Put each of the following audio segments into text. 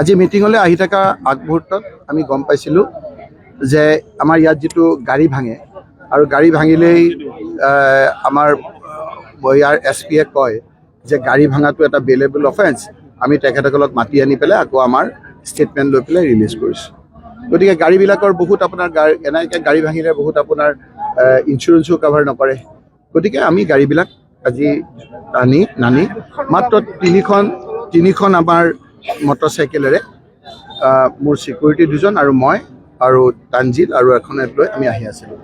আজি মিটিঙলৈ আহি থকা আগমুহূৰ্তত আমি গম পাইছিলোঁ যে আমাৰ ইয়াত যিটো গাড়ী ভাঙে আৰু গাড়ী ভাঙিলেই আমাৰ ইয়াৰ এছ পিয়ে কয় যে গাড়ী ভাঙাটো এটা বেলেবল অফেন্স আমি তেখেতসকলক মাতি আনি পেলাই আকৌ আমাৰ ষ্টেটমেণ্ট লৈ পেলাই ৰিলিজ কৰিছোঁ। গতিকে গাড়ীবিলাকৰ বহুত আপোনাৰ গাড়ী এনেকৈ গাড়ী ভাঙিলে বহুত আপোনাৰ ইঞ্চুৰেঞ্চো কাভাৰ নকৰে। গতিকে আমি গাড়ীবিলাক আজি আনি নানি, মাত্ৰ তিনিখন তিনিখন আমাৰ মটৰচাইকেলেৰে মোৰ চিকিউৰিটি দুজন আৰু মই আৰু তানজিল আৰু এখন লৈ আমি আহি আছিলোঁ।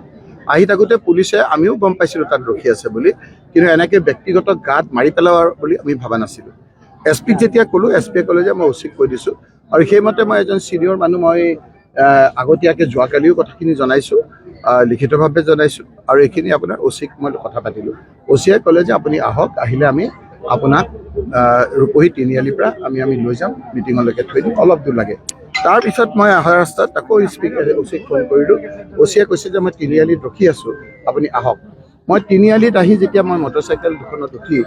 আহি থাকোঁতে পুলিচে আমিও গম পাইছিলোঁ তাত ৰখি আছে বুলি কিন্তু এনেকৈ ব্যক্তিগত গাত মাৰি পেলোৱাৰ বুলি আমি ভবা নাছিলোঁ। এছ পিক যেতিয়া ক'লোঁ এছ পিয়ে ক'লে যে মই উচিত কৈ দিছোঁ আৰু সেইমতে মই এজন ছিনিয়ৰ মানুহ মই আগতীয়াকৈ যোৱাকালিও কথাখিনি জনাইছোঁ লিখিতভাৱে জনাইছোঁ আৰু এইখিনি আপোনাৰ অচিক মই কথা পাতিলোঁ। অচিয়ে ক'লে যে আপুনি আহক আহিলে আমি আপোনাক ৰূপহী তিনিআলিৰ পৰা আমি আমি লৈ যাম, মিটিঙলৈকে থৈ দিম, অলপ দূৰ লাগে। তাৰপিছত মই অহা ৰাস্তাত আকৌ স্পীকাৰ অচিক ফোন কৰিলোঁ। অচিয়ে কৈছে যে মই তিনিআলিত ৰখি আছোঁ, আপুনি আহক। মই তিনিআলিত আহি যেতিয়া মই মটৰচাইকেল দুখনত উঠি,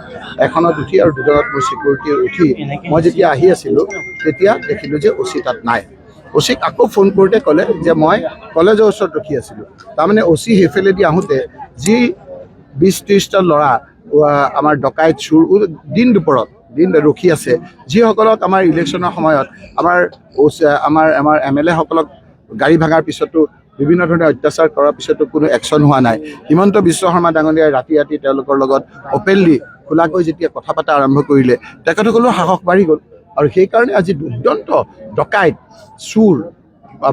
এখনত উঠি আৰু দুজনত মোৰ চিকিউৰিটি উঠি, মই যেতিয়া আহি আছিলোঁ, তেতিয়া দেখিলোঁ যে অচি তাত নাই। অচিক আকৌ ফোন কৰোঁতে ক'লে যে মই কলেজৰ ওচৰত ৰখি আছিলোঁ। তাৰমানে অচি সেইফালেদি আহোঁতে যি বিছ ত্ৰিছটা ল'ৰা আমাৰ ডকাইত চুৰ দিন দুপৰত দিন ৰখি আছে। যিসকলক আমাৰ ইলেকশ্যনৰ সময়ত আমাৰ আমাৰ আমাৰ এম এল এসকলক গাড়ী ভাঙাৰ পিছতো বিভিন্ন ধৰণে অত্যাচাৰ কৰাৰ পিছতো কোনো একশ্যন হোৱা নাই। হিমন্ত বিশ্ব শৰ্মা ডাঙৰীয়াই ৰাতি ৰাতি তেওঁলোকৰ লগত অপেনলি খোলাকৈ যেতিয়া কথা পতা আৰম্ভ কৰিলে তেখেতসকলেও সাহস বাঢ়ি গ'ল। আৰু সেইকাৰণে আজি দুৰ্দন্ত ডকাইত চুৰ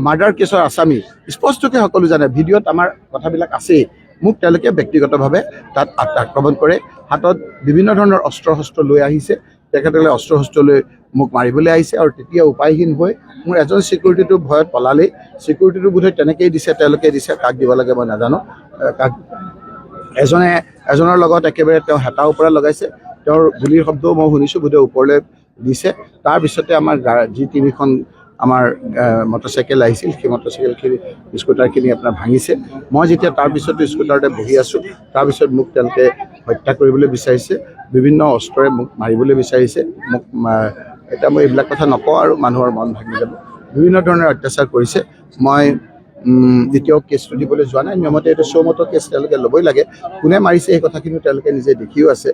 মাৰ্ডাৰ কেছৰ আছামী স্পষ্টকৈ সকলো জানে ভিডিঅ'ত আমাৰ কথাবিলাক আছেই। মোক তেওঁলোকে ব্যক্তিগতভাৱে তাত আক্ৰমণ কৰে। হাতত বিভিন্ন ধৰণৰ অস্ত্ৰ শস্ত্ৰ লৈ আহিছে। তেখেতসকলে অস্ত্ৰ শস্ত্ৰ লৈ মোক মাৰিবলৈ আহিছে আৰু তেতিয়া উপায়হীন হৈ মোৰ এজন চিকিউৰিটিটো ভয়ত পলালেই। চিকিউৰিটিটো বোধহয় তেনেকেই দিছে, তেওঁলোকে দিছে, কাক দিব লাগে মই নাজানো। কাক এজনে, এজনৰ লগত একেবাৰে তেওঁ হেতাৰ ওপৰত লগাইছে। তেওঁৰ গুলিৰ শব্দও মই শুনিছোঁ, বোধহয় ওপৰলৈ দিছে। তাৰপিছতে আমাৰ যি তিনিখন আমাৰ মটৰচাইকেল আহিছিল, সেই মটৰচাইকেলখিনি স্কুটাৰখিনি আপোনাৰ ভাঙিছে। মই যেতিয়া তাৰপিছতো স্কুটাৰতে বহি আছোঁ তাৰপিছত মোক তেওঁলোকে হত্যা কৰিবলৈ বিচাৰিছে, বিভিন্ন অস্ত্ৰৰে মোক মাৰিবলৈ বিচাৰিছে, মোক এতিয়া মই এইবিলাক কথা নকওঁ আৰু মানুহৰ মন ভাঙি যাব। বিভিন্ন ধৰণৰ অত্যাচাৰ কৰিছে। মই এতিয়াও কেছটো দিবলৈ যোৱা নাই। নিয়মতে এইটো চৌমতৰ কেছ তেওঁলোকে ল'বই লাগে। কোনে মাৰিছে সেই কথাখিনিও তেওঁলোকে নিজে দেখিও আছে।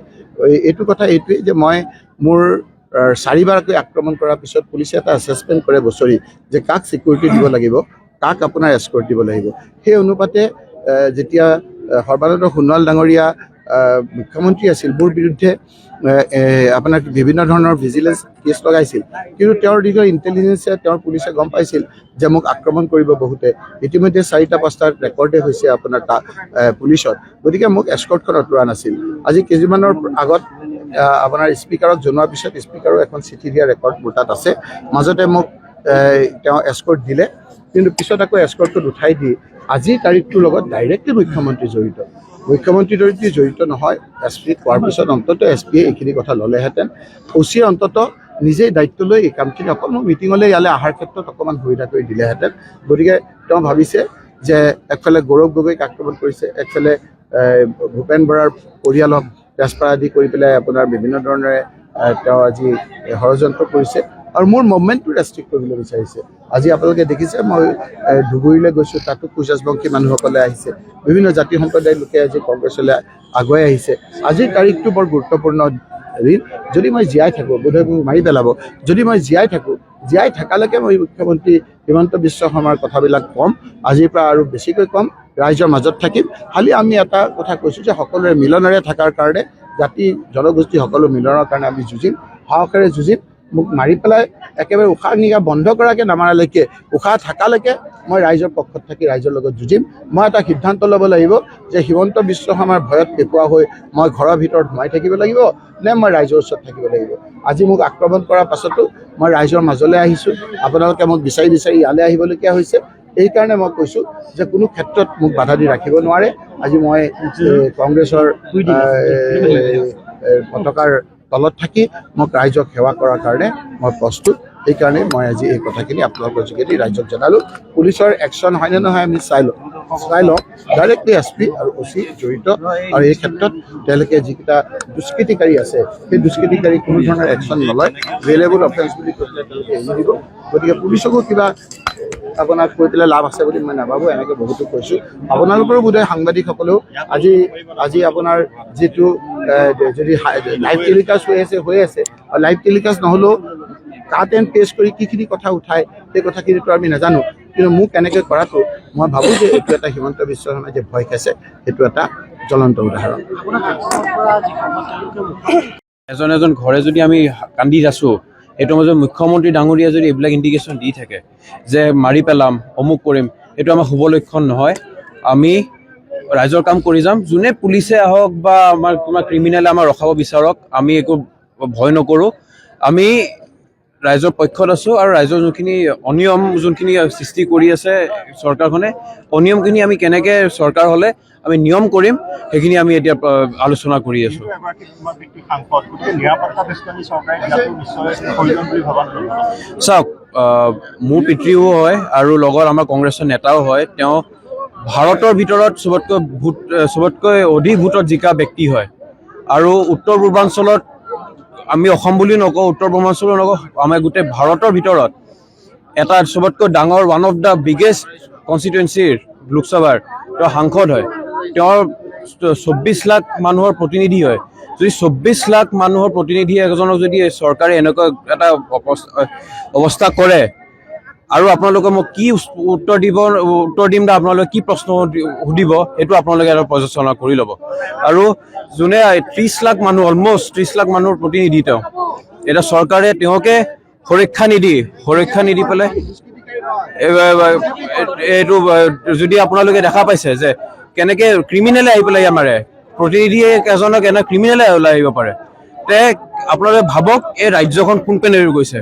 এইটো কথা এইটোৱেই যে মই মোৰ চাৰিবাৰকৈ আক্ৰমণ কৰাৰ পিছত পুলিচে এটা এছেছমেণ্ট কৰে বছৰি যে কাক চিকিউৰিটি দিব লাগিব, কাক আপোনাৰ এস্কৰ্ট দিব লাগিব। সেই অনুপাতে যেতিয়া সৰ্বানন্দ সোণোৱাল ডাঙৰীয়া মুখ্যমন্ত্ৰী আছিল, মোৰ বিৰুদ্ধে আপোনাৰ বিভিন্ন ধৰণৰ ভিজিলেঞ্চ কেছ লগাইছিল। কিন্তু তেওঁৰ দিনৰ ইণ্টেলিজেঞ্চে তেওঁৰ পুলিচে গম পাইছিল যে মোক আক্ৰমণ কৰিব বহুতে। ইতিমধ্যে চাৰিটা পাঁচটা ৰেকৰ্ডে হৈছে আপোনাৰ তা পুলিচত। গতিকে মোক এস্কৰ্টখন আঁতৰোৱা নাছিল। আজি কেইদিনমানৰ আগত আপোনাৰ স্পীকাৰক জনোৱাৰ পিছত স্পীকাৰৰ এখন চিঠি দিয়া ৰেকৰ্ড মোৰ তাত আছে। মাজতে মোক তেওঁ এস্কৰ্ট দিলে। কিন্তু পিছত আকৌ এস্কৰ্টখন উঠাই দি আজিৰ তাৰিখটোৰ লগত ডাইৰেক্টলি মুখ্যমন্ত্ৰী জড়িত। মুখ্যমন্ত্ৰী যদি জড়িত নহয়, এছ পি কোৱাৰ পিছত অন্ততঃ এছ পিয়ে এইখিনি কথা ল'লেহেঁতেন। অচিয়ে অন্ততঃ নিজেই দায়িত্ব লৈ এই কামখিনি অকল মোৰ মিটিঙলৈ ইয়ালৈ অহাৰ ক্ষেত্ৰত অকণমান সুবিধা কৰি দিলেহেঁতেন। গতিকে তেওঁ ভাবিছে যে একফালে গৌৰৱ গগৈক আক্ৰমণ কৰিছে, একফালে ভূপেন বৰাৰ পৰিয়ালক তেজপাত আদি কৰি পেলাই আপোনাৰ বিভিন্ন ধৰণেৰে তেওঁ আজি ষড়যন্ত্ৰ কৰিছে। আৰু মোৰ মুভমেণ্টটো ৰেষ্ট্ৰিক্ট কৰিবলৈ বিচাৰিছে। আজি আপোনালোকে দেখিছে, মই ধুবুৰীলৈ গৈছোঁ, তাতো কোচ মানুহসকলে আহিছে। বিভিন্ন জাতি সম্প্ৰদায়ৰ লোকে আজি কংগ্ৰেছলৈ আগুৱাই আহিছে। আজিৰ তাৰিখটো বৰ গুৰুত্বপূৰ্ণ দিন। যদি মই জীয়াই থাকোঁ, বোধহয় মোক মাৰি পেলাব। যদি মই জীয়াই থাকোঁ, জীয়াই থকালৈকে মই মুখ্যমন্ত্ৰী হিমন্ত বিশ্ব শৰ্মাৰ কথাবিলাক ক'ম, আজিৰ পৰা আৰু বেছিকৈ ক'ম, ৰাইজৰ মাজত থাকিম। খালি আমি এটা কথা কৈছোঁ যে সকলোৰে মিলনেৰে থকাৰ কাৰণে, জাতি জনগোষ্ঠী সকলো মিলনৰ কাৰণে আমি যুঁজিম, সাহসেৰে যুঁজিম। মোক মাৰি পেলাই একেবাৰে উশাহ নিশাহ বন্ধ কৰাকৈ নামাৰালৈকে উশাহ থকালৈকে মই ৰাইজৰ পক্ষত থাকি ৰাইজৰ লগত যুঁজিম। মই এটা সিদ্ধান্ত ল'ব লাগিব যে হিমন্ত বিশ্ব শৰ্মাৰ ভয়ত পেপোৱা হৈ মই ঘৰৰ ভিতৰত সোমাই থাকিব লাগিব নে মই ৰাইজৰ ওচৰত থাকিব লাগিব। আজি মোক আক্ৰমণ কৰাৰ পাছতো মই ৰাইজৰ মাজলৈ আহিছোঁ। আপোনালোকে মোক বিচাৰি বিচাৰি ইয়ালৈ আহিবলগীয়া হৈছে। এইকাৰণে মই কৈছোঁ যে কোনো ক্ষেত্ৰত মোক বাধা দি ৰাখিব নোৱাৰে। আজি মই কংগ্ৰেছৰ পতাকাৰ তলত থাকি, মোক ৰাইজক সেৱা কৰাৰ কাৰণে মই প্ৰস্তুত। সেইকাৰণে মই আজি এই কথাখিনি আপোনালোকৰ যোগেদি ৰাইজক জনালোঁ। পুলিচৰ একশ্যন হয়নে নহয় আমি চাই লওঁ। চাই লওঁ। ডাইৰেক্টলি এছ পি আৰু অ' চি জড়িত। আৰু এই ক্ষেত্ৰত তেওঁলোকে যিকেইটা দুষ্কৃতিকাৰী আছে, সেই দুষ্কৃতিকাৰী কোনো ধৰণৰ একশ্যন নলয়। ভেলেবল অফেন্স বুলি কৈ পেলাই তেওঁলোকে দিব। গতিকে পুলিচকো কিবা আপোনাক কৈ পেলাই লাভ আছে বুলি মই নাভাবোঁ এনেকৈ বহুতো কৈছোঁ। আপোনালোকৰো বোধহয় সাংবাদিকসকলেও আজি আজি আপোনাৰ যিটো যদি লাইভ টেলিকাষ্ট হৈ আছে হৈ আছে লাইভ টেলিকাষ্ট নহ'লেও কাট এণ্ড পেষ্ট কৰি কিখিনি কথা উঠায় সেই কথাখিনিতো আমি নাজানো। কিন্তু মোক এনেকৈ কৰাটো মই ভাবোঁ যে এইটো এটা হিমন্ত বিশ্ব শৰ্মাই যে ভয় খাইছে সেইটো এটা জ্বলন্ত উদাহৰণ। এজন এজন ঘৰে যদি আমি কান্দি আছোঁ সেইটো মাজত মুখ্যমন্ত্ৰী ডাঙৰীয়া যদি এইবিলাক ইণ্ডিকেশ্যন দি থাকে যে মাৰি পেলাম, অমুক কৰিম, এইটো আমাৰ শুভ লক্ষণ নহয়। আমি ৰাইজৰ কাম কৰি যাম। যোনে পুলিচে আহক বা আমাৰ তোমাৰ ক্ৰিমিনেলে আমাৰ ৰখাব বিচাৰক, আমি একো ভয় নকৰোঁ। আমি ৰাইজৰ পক্ষত আছোঁ আৰু ৰাইজৰ যোনখিনি অনিয়ম যোনখিনি সৃষ্টি কৰি আছে চৰকাৰখনে অনিয়মখিনি আমি কেনেকৈ চৰকাৰ হ'লে আমি নিয়ম কৰিম সেইখিনি আমি এতিয়া আলোচনা কৰি আছোঁ। চাওক মোৰ পিতৃও হয় আৰু লগত আমাৰ কংগ্ৰেছৰ নেতাও হয় তেওঁ ভাৰতৰ ভিতৰত চবতকৈ ভোট চবতকৈ অধিক ভোটত জিকা ব্যক্তি হয়। আৰু উত্তৰ পূৰ্বাঞ্চলত আমি অসম বুলি নকওঁ উত্তৰ পূৰ্বাঞ্চলো নকওঁ আমাৰ গোটেই ভাৰতৰ ভিতৰত এটা চবতকৈ ডাঙৰ ওৱান অফ দ্য বিগেষ্ট কনষ্টিটুৱেঞ্চিৰ লোকসভাৰ তেওঁ সাংসদ হয়। তেওঁৰ চৌব্বিছ লাখ মানুহৰ প্ৰতিনিধি হয়। যদি চৌব্বিছ লাখ মানুহৰ প্ৰতিনিধি এজনক যদি চৰকাৰে এনেকুৱা এটা অৱস্থা কৰে আৰু আপোনালোকে মোক কি উত্তৰ দিব উত্তৰ দিম বা আপোনালোকে কি প্ৰশ্ন সুধি- সুধিব সেইটো আপোনালোকে এটা পৰ্যালোচনা কৰি ল'ব। আৰু যোনে ত্ৰিছ লাখ মানুহ অলমষ্ট ত্ৰিছ লাখ মানুহৰ প্ৰতিনিধি তেওঁ। এতিয়া চৰকাৰে তেওঁকে সুৰক্ষা নিদি সুৰক্ষা নিদি পেলাই এই- এই- এইটো যদি আপোনালোকে দেখা পাইছে যে কেনেকে ক্ৰিমিনেলে আহি পেলাই আমাৰে প্ৰতিনিধিয়ে এজনক এনে ক্ৰিমিনেলে ওলাই আহিব পাৰে তে আপোনালোকে ভাবক এই ৰাজ্যখন কোন পিনে গৈছে।